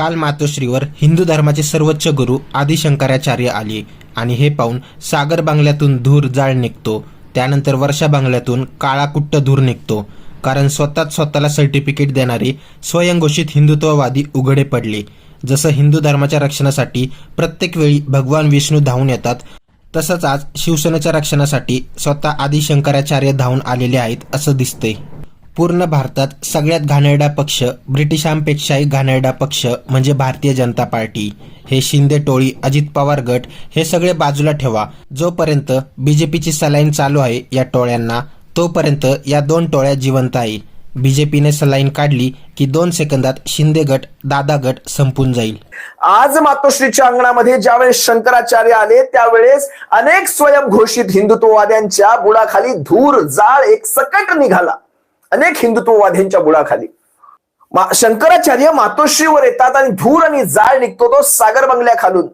काल मातोश्रीवर हिंदू धर्माचे सर्वोच्च गुरु आदिशंकराचार्य आले आणि हे पाहून सागर बांगल्यातून धूर जाळ निघतो. त्यानंतर वर्षा बांगल्यातून काळाकुट्ट धूर निघतो. कारण स्वतःच स्वतःला सर्टिफिकेट देणारे स्वयंघोषित हिंदुत्ववादी उघडे पडले. जसं हिंदू धर्माच्या रक्षणासाठी प्रत्येक वेळी भगवान विष्णू धावून येतात तसंच आज शिवसेनेच्या रक्षणासाठी स्वतः आदिशंकराचार्य धावून आलेले आहेत असं दिसतंय. पूर्ण भारतात सगळ्यात घाणेरडा पक्ष ब्रिटिशांपेक्षाही घाणेरडा पक्ष म्हणजे भारतीय जनता पार्टी. हे शिंदे टोळी अजित पवार गट हे सगळे बाजूला ठेवा. जोपर्यंत बीजेपीची सलाईन चालू आहे या टोळ्यांना तोपर्यंत या दोन टोळ्या जिवंत आहे. बीजेपीने सलाईन काढली की दोन सेकंदात शिंदे गट दादा गट संपून जाईल. आज मातोश्रीच्या अंगणामध्ये ज्यावेळेस शंकराचार्य आले त्यावेळेस अनेक स्वयंघोषित हिंदुत्ववाद्यांच्या बुडाखाली धूर जाळ एक सकट निघाला. अनेक हिंदुत्ववाद्यांच्या बुडाखाली. मा- शंकराचार्य मातोश्रीवर येतात आणि धूर आणि जाळ निघतो तो सागर बंगल्या खालून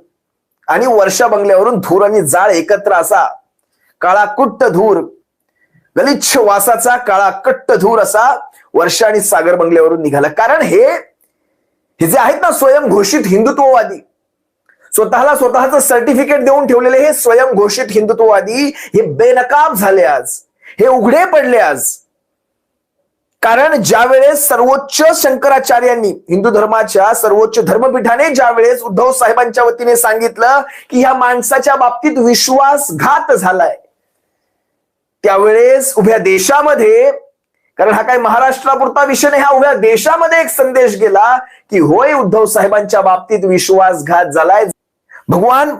आणि वर्षा बंगल्यावरून धूर आणि जाळ एकत्र असा काळा कुट्ट धूर गलिच्छ वासाचा काळा कट्ट धूर असा वर्षा आणि सागर बंगल्यावरून निघाला. कारण हे हे जे आहेत ना स्वयंघोषित हिंदुत्ववादी स्वतःला स्वतःचं सर्टिफिकेट देऊन ठेवलेले हे स्वयंघोषित हिंदुत्ववादी हे बेनकाब झाले आज. हे उघडे पडले आज. कारण ज्यावेळेस सर्वोच्च शंकराचार्यांनी हिंदू धर्माच्या सर्वोच्च धर्मपीठाने ज्यावेळेस उद्धव साहेबांच्या वतीने सांगितलं की ह्या माणसाच्या बाबतीत विश्वासघात झालाय त्यावेळेस उभ्या देशामध्ये कारण हा काही महाराष्ट्रापुरता विषय नाही हा उभ्या देशामध्ये एक संदेश गेला की होय उद्धव साहेबांच्या बाबतीत विश्वासघात झालाय. भगवान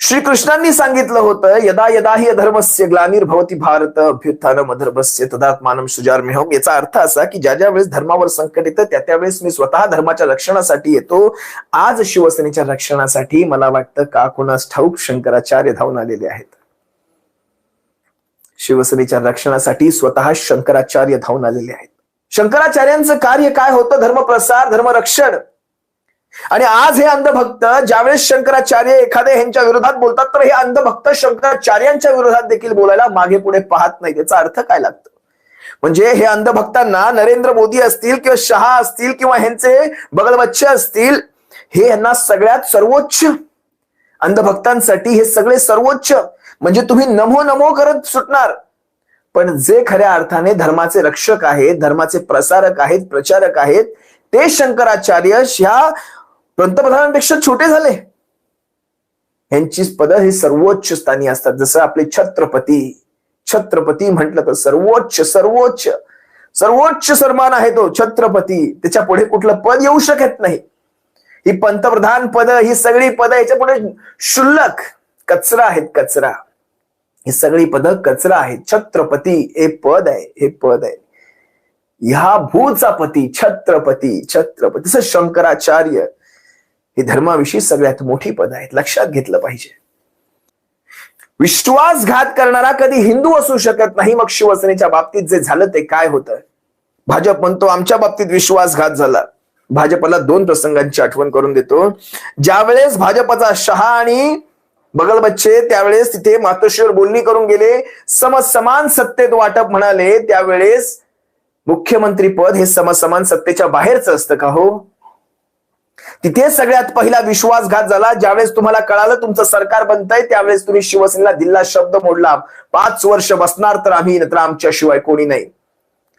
श्रीकृष्णांनी सांगितलं होतं यदा यदा ही अधर्मस्य ग्लानिर्भवती भारत अभ्युत्थानम अधर्मस्य तदात्मानम सुजार्मिहोम याचा अर्थ असा की ज्या ज्या वेळेस धर्मावर संकट येतं त्या त्यावेळेस मी स्वतः धर्माच्या रक्षणासाठी येतो. आज शिवसेनेच्या रक्षणासाठी मला वाटतं का कुणास ठाऊक शंकराचार्य धावून आलेले आहेत. शिवसेनेच्या रक्षणासाठी स्वतः शंकराचार्य धावून आलेले आहेत. शंकराचार्यांचं कार्य काय होतं? धर्मप्रसार धर्मरक्षण. आणि आज हे अंधभक्त ज्यावेळेस शंकराचार्य एखाद्या ह्यांच्या विरोधात बोलतात तर हे अंधभक्त शंकराचार्यांच्या विरोधात देखील बोलायला मागे पुढे पाहत नाही त्याचा अर्थ काय लागतो? म्हणजे हे अंधभक्तांना नरेंद्र मोदी असतील किंवा शहा असतील किंवा ह्यांचे बगलबच्चे असतील हे यांना सगळ्यात सर्वोच्च अंधभक्तांसाठी हे सगळे सर्वोच्च. म्हणजे तुम्ही नमो नमो करत सुटणार. पण जे खऱ्या अर्थाने धर्माचे रक्षक आहेत धर्माचे प्रसारक आहेत प्रचारक आहेत ते शंकराचार्य ह्या पंतप्रधानांपेक्षा छोटे झाले. यांची पद हे सर्वोच्च स्थानी असतात. जसं आपले छत्रपती छत्रपती म्हटलं तर सर्वोच्च सर्वोच्च सर्वोच्च सन्मान आहे तो छत्रपती. त्याच्या पुढे कुठलं पद येऊ शकत नाही. ही पंतप्रधान पद ही सगळी पद याच्यापुढे शुल्लक कचरा आहेत कचरा. ही सगळी पद कचरा आहेत. छत्रपती हे पद आहे हे पद आहे. ह्या भूचा पती छत्रपती छत्रपती. जसं शंकराचार्य हे धर्माविषयी सगळ्यात मोठी पद आहेत. लक्षात घेतलं पाहिजे. विश्वासघात करणारा कधी हिंदू असू शकत नाही. मग शिवसेनेच्या बाबतीत जे झालं ते काय होतं? भाजप म्हणतो आमच्या बाबतीत विश्वासघात झाला. भाजपला दोन प्रसंगांची आठवण करून देतो. ज्यावेळेस भाजपचा शहा आणि बगल बच्चे त्यावेळेस तिथे मातोश्रीवर बोलणी करून गेले. समसमान सत्तेत वाटप म्हणाले. त्यावेळेस मुख्यमंत्री पद हे समसमान सत्तेच्या बाहेरचं असतं का हो? तिथे सगळ्यात पहिला विश्वासघात झाला. ज्यावेळेस तुम्हाला कळालं तुमचं सरकार बनतंय त्यावेळेस तुम्ही शिवसेनेला दिल्ला शब्द मोडला. पाच वर्ष बसणार तर आम्ही नंतर आमच्याशिवाय कोणी नाही.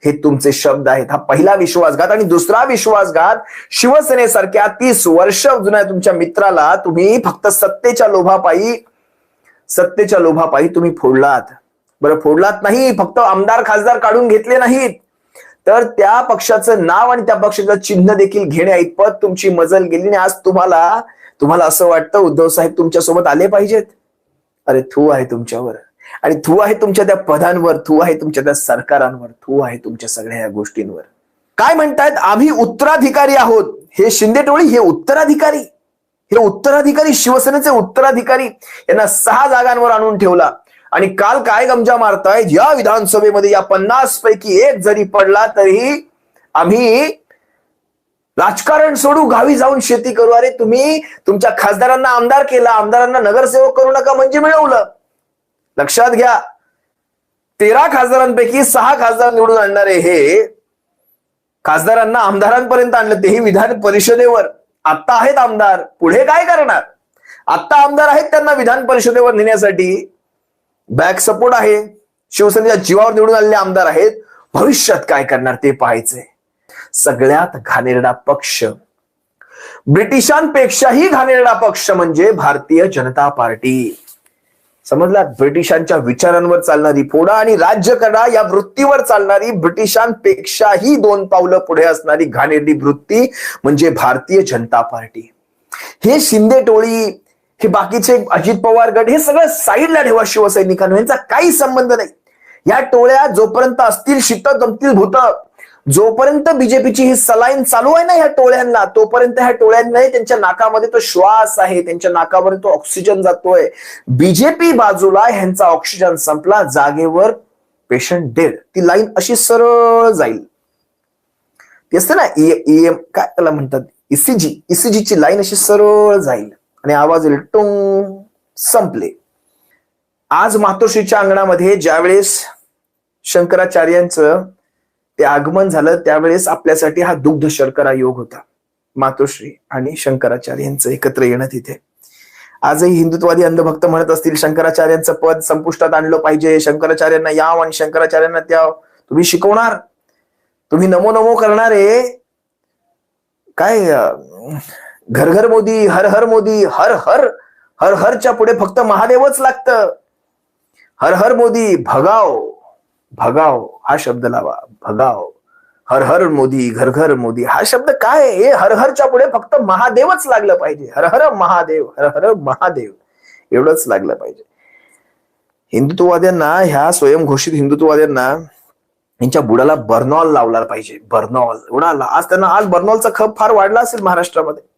हे तुमचे शब्द आहेत. हा पहिला विश्वासघात. आणि दुसरा विश्वासघात शिवसेनेसारख्या तीस वर्ष जुन्या तुमच्या मित्राला तुम्ही फक्त सत्तेच्या लोभापायी सत्तेच्या लोभापायी तुम्ही फोडलात. बरं फोडलात नाही. फक्त आमदार खासदार काढून घेतले नाहीत. तर त्या पक्षाचं नाव आणि त्या पक्षाचं चिन्ह देखील घेण्या इतपत तुमची मजल गेली आणि आज तुम्हाला तुम्हाला असं वाटतं उद्धव साहेब तुमच्यासोबत आले पाहिजेत? अरे थू आहे तुमच्यावर. आणि थू आहे तुमच्या त्या पदांवर थू आहे तुमच्या त्या सरकारांवर थू आहे तुमच्या सगळ्या या गोष्टींवर. काय म्हणतायत? आम्ही उत्तराधिकारी आहोत. हे शिंदे टोळी हे उत्तराधिकारी. हे उत्तराधिकारी शिवसेनेचे उत्तराधिकारी यांना सहा जागांवर आणून ठेवला. आणि काल काय गमजा मारताय या विधानसभेमध्ये या पन्नास पैकी एक जरी पडला तरी आम्ही राजकारण सोडू गावी जाऊन शेती करू. अरे तुम्ही तुमच्या खासदारांना आमदार केला आमदारांना नगरसेवक करू नका म्हणजे मिळवलं. लक्षात घ्या. तेरा खासदारांपैकी सहा खासदार निवडून आणणारे हे खासदारांना आमदारांपर्यंत आणलं तेही विधान परिषदेवर. आता आहेत आमदार. पुढे काय करणार? आता आमदार आहेत त्यांना विधान परिषदेवर नेण्यासाठी. बॅक सपोर्ट आहे. शिवसेनेच्या जीवावर निवडून आलेले आमदार आहेत. भविष्यात काय करणार ते पाहायचंय. सगळ्यात घाणेरडा पक्ष. ब्रिटिशांपेक्षाही घाणेरडा पक्ष म्हणजे भारतीय जनता पार्टी. समजला ब्रिटिशांच्या विचारांवर चालणारी फोडा आणि राज्य करा या वृत्तीवर चालणारी ब्रिटिशांपेक्षाही दोन पावलं पुढे असणारी घाणेरडी वृत्ती म्हणजे भारतीय जनता पार्टी. हे शिंदे टोळी हे बाकीचे अजित पवार गट हे सगळं साईडला ठेवा शिवसैनिकांना. यांचा काही संबंध नाही. या टोळ्या जोपर्यंत असतील शित जमतील भूत जोपर्यंत बीजेपीची ही सलाईन चालू आहे ना ह्या टोळ्यांना तोपर्यंत ह्या टोळ्यांना त्यांच्या नाकामध्ये तो श्वास आहे त्यांच्या नाकावर तो ऑक्सिजन जातोय. बीजेपी बाजूला ह्यांचा ऑक्सिजन संपला जागेवर पेशंट डेड ती लाईन अशी सरळ जाईल. ती असते ना एम काय त्याला म्हणतात? ईसीजी इसीजी इसीजीची लाईन अशी सरळ जाईल. आणि आवाज येईल टोंग संपले. आज मातोश्रीच्या अंगणामध्ये ज्यावेळेस शंकराचार्यांचं ते आगमन झालं त्यावेळेस आपल्यासाठी हा दुग्ध शर्करा योग होता. मातोश्री आणि शंकराचार्य यांचं एकत्र येणं तिथे. आजही हिंदुत्वादी अंधभक्त म्हणत असतील शंकराचार्यांचं पद संपुष्टात आणलं पाहिजे शंकराचार्यांना याव आणि शंकराचार्यांना त्याव. तुम्ही शिकवणार? तुम्ही नमो नमो करणारे? काय घर घर मोदी हर हर मोदी हर हर हर हरच्या पुढे फक्त महादेवच लागतं. हर हर मोदी भगाव भगाव हा शब्द लावा भगाव. हर हर मोदी घर घर मोदी हा शब्द काय आहे? हे हर हरच्या पुढे फक्त महादेवच लागलं पाहिजे. हर हर महादेव हर हर महादेव एवढंच लागलं पाहिजे. हिंदुत्ववाद्यांना ह्या स्वयंघोषित हिंदुत्ववाद्यांना यांच्या बुडाला बर्नॉल लावला पाहिजे. बर्नॉल उडाला. आज त्यांना आज बर्नॉलचा खप फार वाढला असेल महाराष्ट्रामध्ये.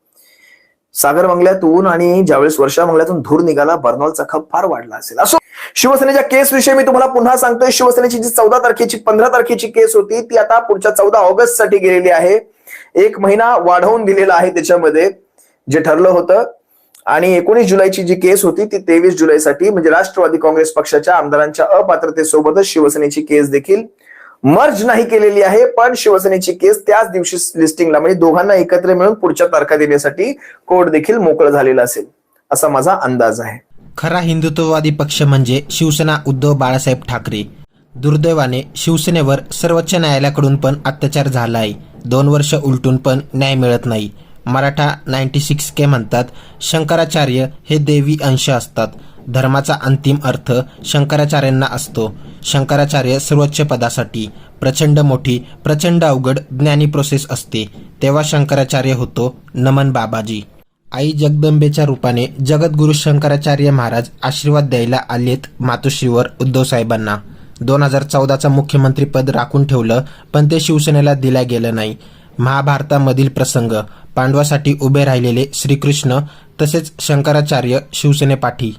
सागर मंगल्यातून आणि ज्यावेळेस वर्षा मंगल्यातून धूर निघाला बर्नॉलचा खप फार वाढला असेल. असो शिवसेनेच्या केस विषयी मी तुम्हाला पुन्हा सांगतोय. शिवसेनेची जी चौदा तारखेची पंधरा तारखेची केस होती ती आता पुढच्या चौदा ऑगस्टसाठी गेलेली आहे. एक महिना वाढवून दिलेला आहे त्याच्यामध्ये जे ठरलं होतं. आणि एकोणीस जुलैची जी केस होती ती तेवीस जुलैसाठी म्हणजे राष्ट्रवादी काँग्रेस पक्षाच्या आमदारांच्या अपात्रतेसोबतच शिवसेनेची केस देखील मर्ज नाही केलेली आहे पण शिवसेनेची केस त्याच दिवशी लिस्टिंगला म्हणजे दोघांना एकत्र मिळून पुढच्या तारखा देण्यासाठी कोर्ट देखील मोकळं झालेला असेल असा माझा अंदाज आहे. खरा हिंदुत्ववादी पक्ष म्हणजे शिवसेना उद्धव बाळासाहेब ठाकरे. दुर्दैवाने शिवसेनेवर सर्वोच्च न्यायालयाकडून पण अत्याचार झाला आहे दोन वर्ष उलटून पण न्याय मिळत नाही. मराठा नाईन्टी सिक्स के म्हणतात शंकराचार्य हे देवी अंश असतात. धर्माचा अंतिम अर्थ शंकराचार्यांना असतो. शंकराचार्य सर्वोच्च पदासाठी प्रचंड मोठी प्रचंड अवघड ज्ञानी प्रोसेस असते. तेव्हा शंकराचार्य होतो नमन बाबाजी. आई जगदंबेच्या रूपाने जगद्गुरु शंकराचार्य महाराज आशीर्वाद द्यायला आलेत मातोश्रीवर उद्धव साहेबांना. दोन हजार चौदाचा मुख्यमंत्रीपद राखून ठेवलं पण ते शिवसेनेला दिल्या गेलं नाही. महाभारतामधील प्रसंग पांडवासाठी उभे राहिलेले श्रीकृष्ण तसेच शंकराचार्य शिवसेनेपाठी.